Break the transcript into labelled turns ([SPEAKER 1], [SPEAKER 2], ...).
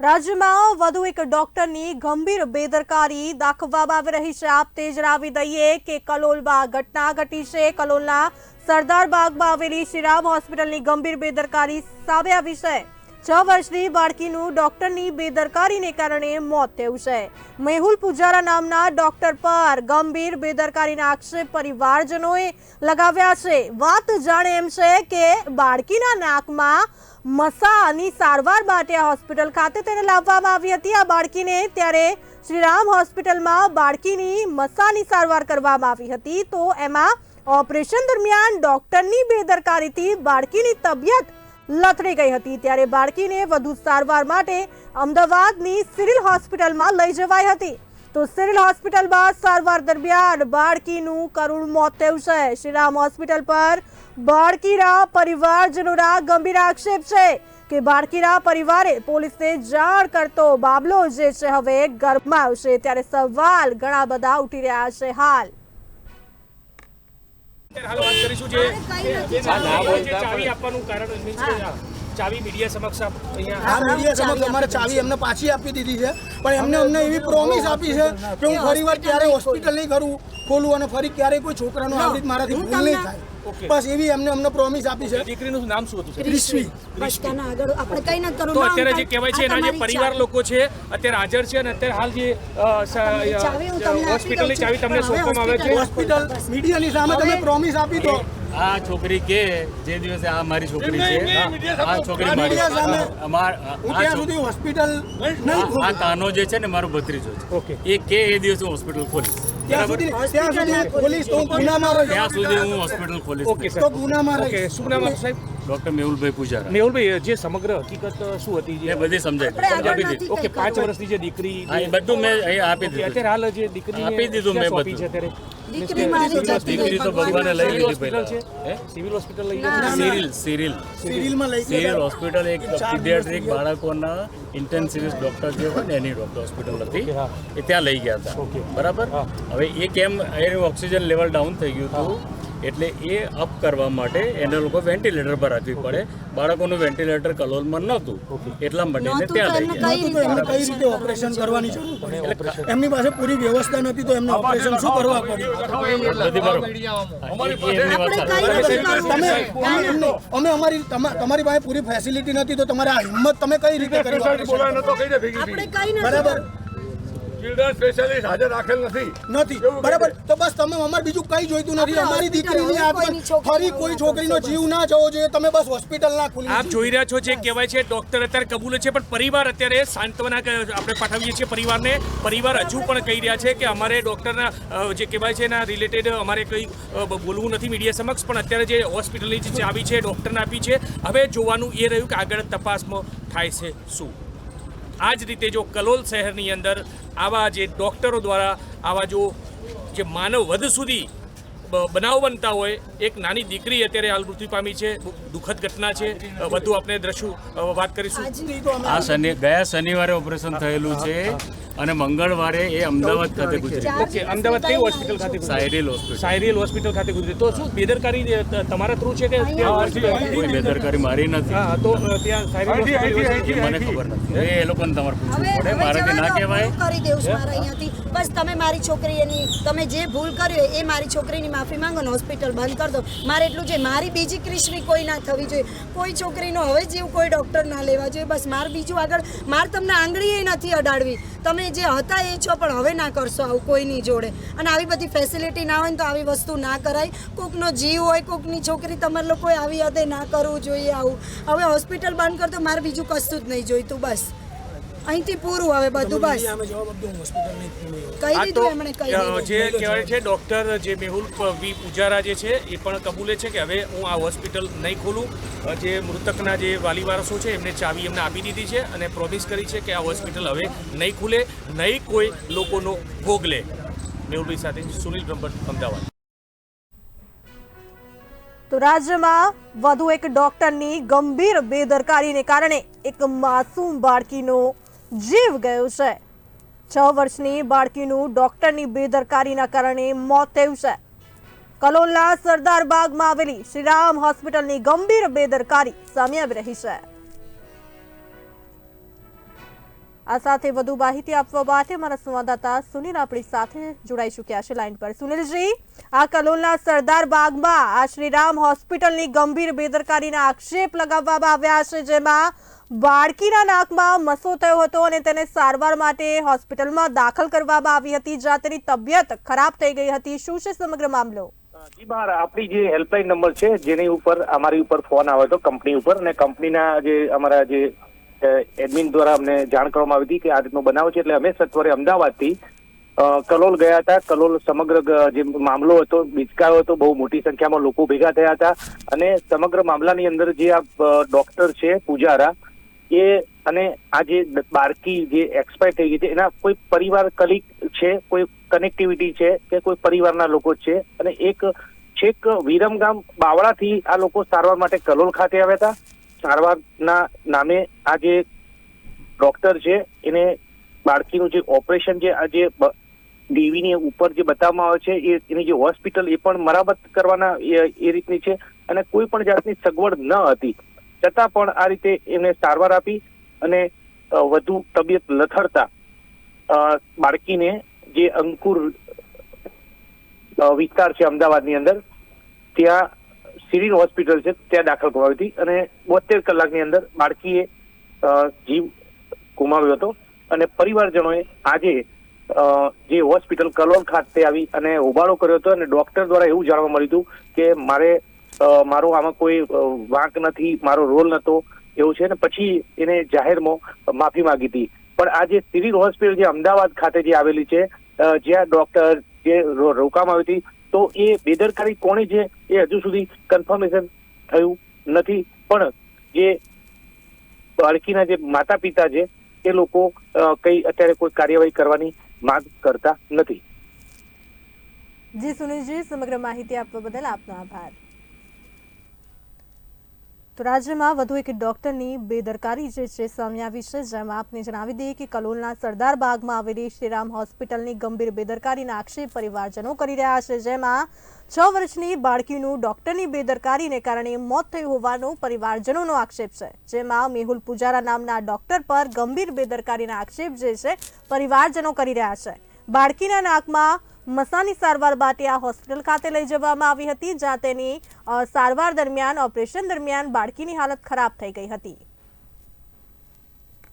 [SPEAKER 1] રાજ્યમાં વધુ એક ડોક્ટરની ગંભીર બેદરકારી દાખવવામાં આવી રહી છે. આપ તે જણાવી દઈએ કે કલોલમાં ઘટના ઘટી છે. કલોલના સરદાર બાગમાં આવેલી શ્રીરામ હોસ્પિટલની ગંભીર બેદરકારી સામે આવી છે. છ વર્ષની બાળકીનું ડોક્ટરની બેદરકારીને કારણે મોત થયું છે. મેહુલ પુજારા નામના ડોક્ટર પર ગંભીર બેદરકારીના આક્ષેપ પરિવારજનોએ લગાવ્યા છે. વાત જાણે એમ છે કે બાળકીના નાકમાં મસાની સારવાર માટે હોસ્પિટલ ખાતે તેને લાવવામાં આવી હતી. આ બાળકીને ત્યારે શ્રીરામ હોસ્પિટલમાં બાળકીની મસાની સારવાર કરવામાં આવી હતી. તો એમાં ઓપરેશન દરમિયાન ડોક્ટરની બેદરકારીથી બાળકીની તબિયત લથડી ગઈ હતી. ત્યારે બાળકીને વધુ સારવાર માટે અમદાવાદની સિવિલ હોસ્પિટલમાં લઈ જવાઈ હતી. તો સિવિલ હોસ્પિટલમાં સારવાર દરમિયાન બાળકીનું કરુણ મોત થયું છે શ્રીરામ હોસ્પિટલ પર બાળકીના પરિવારજનોના ગંભીર આક્ષેપ છે કે બાળકીના પરિવારે પોલીસને જાણ કરતો બાબલો જે છે હવે ગર્ભમાં આવશે ત્યારે સવાલ ઘણા બધા ઉઠી રહ્યા છે હાલ
[SPEAKER 2] હાલ વાત કરીશું જે ચાવી આપવાનું કારણ ચાવી મીડિયા સમક્ષ અહીંયા
[SPEAKER 3] મીડિયા સમક્ષ અમારે ચાવી એમને પાછી આપી દીધી છે. પણ એમને અમને એવી પ્રોમિસ આપી છે કે હું ફરી વાર ક્યારે હોસ્પિટલ નહીં કરું ખોલું અને ફરી ક્યારેય કોઈ છોકરાનો આવી રીતે મારાથી ભૂલ નહીં થાય. બસ એવી એમને અમને પ્રોમિસ આપી છે.
[SPEAKER 2] દીકરીનું નામ શું હતું
[SPEAKER 3] રિશ્વી.
[SPEAKER 4] આગળ આપણે કઈ ન કરવું
[SPEAKER 2] તો અત્યારે જે કહેવાય છે એના જે પરિવાર લોકો છે અત્યારે હાજર છે અને અત્યારે હાલ જે હોસ્પિટલની ચાવી તમને સોંપવામાં આવે છે.
[SPEAKER 3] હોસ્પિટલ મીડિયાની સામે તમે પ્રોમિસ આપી દો.
[SPEAKER 5] આ છોકરી કે જે દિવસે આ મારી છોકરી છે આ છોકરી મારી અમાર
[SPEAKER 3] સુધી હોસ્પિટલ
[SPEAKER 5] આ- તાનો જે છે ને મારો ભત્રીજો છે. એ કે એ દિવસે હું હોસ્પિટલ ખોલીશ.
[SPEAKER 3] ત્યાં સુધી હું ખોલીશ તો હું ગુનામાં રહીશ
[SPEAKER 5] ત્યાં સુધી હું હોસ્પિટલ ખોલીશ.
[SPEAKER 3] તો ગુનામાં રહીશ.
[SPEAKER 2] શું નામ સાહેબ.
[SPEAKER 5] ડોક્ટર મેહુલભાઈ પૂજારા.
[SPEAKER 2] મેહુલભાઈ જે સમગ્ર હકીકત શું હતી જે
[SPEAKER 5] એ બધી સમજાય આપી દીધી.
[SPEAKER 2] ઓકે પાંચ વર્ષની જે દીકરી
[SPEAKER 5] બધું મેં અહીં આપી દીધું
[SPEAKER 2] અત્યારે હાલ જે દીકરી
[SPEAKER 5] આપી દીધું મેં બધું.
[SPEAKER 2] અત્યારે?
[SPEAKER 4] દીકરી
[SPEAKER 5] તો ભગવાને લઈ લીધી પહેલા.
[SPEAKER 2] સિવિલ હોસ્પિટલ લઈ
[SPEAKER 5] સિરિલ સિરિલ
[SPEAKER 3] સિવિલમાં લઈ
[SPEAKER 5] સિવિલ હોસ્પિટલ એક પીડિયાટ્રિક બાળકોના ઇન્ટેન્સિવિસ્ટ ડોક્ટર જે હોય ને એની ડોક્ટર હોસ્પિટલ હતી. એ ત્યાં લઈ ગયા હતા.
[SPEAKER 2] ઓકે.
[SPEAKER 5] બરાબર? હવે એ કેમ એનું ઓક્સિજન લેવલ ડાઉન થઈ ગયું હતું? એટલે એ અપ કરવા માટે એને લોકો વેન્ટિલેટર પર રાખવી પડે. બાળકોનું વેન્ટિલેટર કલોલમાં નહોતું. એટલા માટે એને ત્યાં લઈ
[SPEAKER 4] એમને
[SPEAKER 5] ગયા.
[SPEAKER 4] કઈ રીતે
[SPEAKER 3] ઓપરેશન કરવાની જરૂર પડી? એમની પાસે પૂરી વ્યવસ્થા નથી તો એમને ઓપરેશન શું કરવા પડ્યું? અમે અમારી તમા- તમારી પાસે પૂરી ફેસિલિટી નથી તો તમારે આ હિંમત તમે કઈ રીતે કરી બરાબર.
[SPEAKER 6] ચિલ્ડ્રન સ્પેશિયાલિસ્ટ હાજર રાખેલ નથી.
[SPEAKER 3] નથી. બરાબર. તો બસ તમે અમારે બીજું કઈ જોઈતું નથી. અમારી દીકરીની આત્મા ફરી કોઈ છોકરીનો જીવ ના જવો જોઈએ. તમે બસ હોસ્પિટલ ના ખુલી
[SPEAKER 2] આપ જોઈ રહ્યા છો જે કહેવાય છે ડોક્ટર અત્યારે કબૂલે છે પણ પરિવાર અત્યારે સાંત્વના આપણે પાઠવીએ છીએ પરિવારને. પરિવાર હજુ પણ કહી રહ્યા છે કે અમારે ડોક્ટરના જે કહેવાય છે એના રિલેટેડ અમારે કંઈ બોલવું નથી મીડિયા સમક્ષ પણ અત્યારે જે હોસ્પિટલની જે ચાવી છે ડોક્ટરને આપી છે. હવે જોવાનું એ રહ્યું કે આગળ તપાસમાં થાય છે શું. આ જ રીતે જો કલોલ શહેરની અંદર આવા જે ડોક્ટરો દ્વારા આવા જો જે માનવ વધ સુધી બનાવ બનતા હોય એક નાની દીકરી અત્યારે હાલ મૃત્યુ પામી છે દુઃખદ ઘટના છે. વધુ આપણે દ્રશ્યો વાત કરીશું.
[SPEAKER 5] આ શનિ ગયા શનિવારે ઓપરેશન થયેલું છે અને મંગળવારે એ અમદાવાદ ખાતે ગુજરી
[SPEAKER 2] ઓકે અમદાવાદ કઈ હોસ્પિટલ ખાતે ગુજરી?
[SPEAKER 5] સાયરીલ હોસ્પિટલ.
[SPEAKER 2] સાયરીલ હોસ્પિટલ ખાતે ગુજરી. તો શું બેદરકારી તમારા થ્રુ છે કે
[SPEAKER 5] કોઈ બેદરકારી મારી નથી.
[SPEAKER 2] હા તો ત્યાં સાયરીલ
[SPEAKER 5] એ મને ખબર નથી. એ લોકોને તમારે પૂછવું પડે. મારાથી ના કહેવાય.
[SPEAKER 4] બસ તમે મારી છોકરી એની તમે જે ભૂલ કરી હોય એ મારી છોકરીની માફી માંગો ને હોસ્પિટલ બંધ કરી દો. મારે એટલું છે મારી બીજી ક્રિશ્રી કોઈ ના થવી જોઈએ. કોઈ છોકરીનો હવે જેવું કોઈ ડૉક્ટર ના લેવા જોઈએ. બસ મારે બીજું આગળ, મારે તમને આંગળીએ નથી અડાડવી. તમે જે હતા એ છો, પણ હવે ના કરશો આવું કોઈની જોડે. અને આવી બધી ફેસિલિટી ના હોય તો આવી વસ્તુ ના કરાય. કોકનો જીવ હોય, કોકની છોકરી તમારે લોકોએ આવી હદે ના કરવું જોઈએ આવું. હવે હોસ્પિટલ બંધ કરતો મારે બીજું કશું જ નહીં જોઈતું, બસ. અહીંથી પૂરું હવે બધું બસ. કહી દીધું એમણે કહી દીધું?
[SPEAKER 2] જે કહેવાય છે ડોક્ટર જે મેહુલ વી પૂજારા જે છે એ પણ કબૂલે છે કે હવે હું આ હોસ્પિટલ નહીં ખોલું. જે મૃતકના જે વાલી વારસો છે એમને ચાવી એમને આપી દીધી છે અને પ્રોમિસ કરી છે કે આ હોસ્પિટલ હવે નહીં ખુલે નહીં કોઈ લોકોનો ભોગ લે. મેહુલભાઈ સાથે સુનિલ બ્રહ્મભટ્ટ અમદાવાદ.
[SPEAKER 1] તો રાજ્યમાં વધુ એક ડોક્ટરની ગંભીર બેદરકારીને કારણે એક માસૂમ બાળકીનો જીવ ગયો છે. છ વર્ષની બાળકીનું ડોક્ટરની બેદરકારીના કારણે મોત થયું છે. કલોલના સરદાર બાગમાં આવેલી શ્રીરામ હોસ્પિટલની ગંભીર બેદરકારી સામે આવી રહી છે. આ સાથે વધુ માહિતી આપવા માટે અમારા સંવાદદાતા સુનિલ આપણી સાથે જોડાઈ ચૂક્યા છે. લાઈન પર. સુનિલજી, આ કલોલના સરદાર બાગમાં આ શ્રીરામ હોસ્પિટલની ગંભીર બેદરકારીના આક્ષેપ લગાવવામાં આવ્યા છે. જેમાં બાળકીના નાકમાં મસો થયો હતો અને તેને સારવાર માટે હોસ્પિટલમાં દાખલ કરવામાં આવી હતી. જ્યાં તેની તબિયત ખરાબ થઈ ગઈ હતી. શું છે સમગ્ર મામલો?
[SPEAKER 7] જી બહાર, આપણી જે હેલ્પલાઇન નંબર છે, જેની ઉપર, અમારી ઉપર ફોન આવ્યો હતો કંપની ઉપર અને કંપનીના જે અમારા જે એડમિન દ્વારા અમને જાણ કરવામાં આવી હતી કે આ રીતનો બનાવ છે. એટલે અમે સત્વરે અમદાવાદથી કલોલ ગયા હતા. કલોલ સમગ્ર જે મામલો હતો બીચકાયો હતો, બહુ મોટી સંખ્યામાં લોકો ભેગા થયા હતા. અને સમગ્ર મામલાની અંદર જે આ ડોક્ટર છે, પૂજારા, એ અને આ જે બાળકી જે એક્સપાયર થઈ ગઈ છે, એના કોઈ પરિવાર કલિક છે, કોઈ કનેક્ટિવિટી છે કે કોઈ પરિવારના લોકો છે? અને એક છેક વિરમગામ બાવળાથી આ લોકો સારવાર માટે કલોલ ખાતે આવ્યા હતા. સારવારના નામે આ જે ડોક્ટર છે, એને બાળકીનું જે ઓપરેશન જે આ જે ડીવીની ઉપર જે બતાવવામાં આવે છે, એ એની જે હોસ્પિટલ એ પણ મરામત કરવાના એ રીતની છે અને કોઈ પણ જાતની સગવડ ન હતી. છતાં પણ આ રીતે એને સારવાર આપી અને વધુ તબિયત લથડતા બાળકીને જે અંકુર વિસ્તાર છે અમદાવાદની અંદર, ત્યાં સિવિલ હોસ્પિટલ છે, ત્યાં દાખલ કરવામાં હતી અને બોતેર કલાકની અંદર બાળકીએ જીવ ગુમાવ્યો હતો અને પરિવારજનોએ આજે જે હોસ્પિટલ કલોલ ખાતે આવી અને હોબાળો કર્યો હતો અને ડોક્ટર દ્વારા એવું જાણવા મળ્યું હતું કે મારે મારો આમાં કોઈ વાંક નથી, મારો રોલ નહોતો એવું છે ને પછી એને જાહેરમાં માફી માંગી હતી. પણ આ જે સિવિલ હોસ્પિટલ જે અમદાવાદ ખાતે જે આવેલી છે જ્યાં ડોક્ટર જે રોકવામાં આવી હતી, તો એ બેદરકારી કોની છે એ હજુ સુધી કન્ફર્મેશન થયું નથી. પણ જે બાળકીના જે માતા પિતા છે, એ લોકો કઈ અત્યારે કોઈ કાર્યવાહી કરવાની માંગ કરતા નથી.
[SPEAKER 1] જી સુનિલજી, સમગ્ર માહિતી આપવા બદલ આપનો આભાર. તો રાજ્યમાં વધુ એક ડોક્ટરની બેદરકારી જે છે, સામે આવી છે, જેમાં આપને જણાવી દઈએ કે કલોલના સરદાર બાગમાં આવેલી શ્રીરામ હોસ્પિટલની ગંભીર બેદરકારીના આક્ષેપ પરિવારજનો કરી રહ્યા છે, જેમાં છ વર્ષની બાળકીનું ડોક્ટરની બેદરકારીને કારણે મોત થયું હોવાનો પરિવારજનોનો આક્ષેપ છે, જેમાં મેહુલ પૂજારા નામના ડોક્ટર પર ગંભીર બેદરકારીના આક્ષેપ જે છે, પરિવારજનો કરી રહ્યા છે. બાળકીના નાકમાં મસાની સારવાર માટે આ હોસ્પિટલ ખાતે લઈ જવામાં આવી હતી, જ્યાં તેની સારવાર દરમિયાન, ઓપરેશન દરમિયાન બાળકીની હાલત ખરાબ થઈ ગઈ હતી.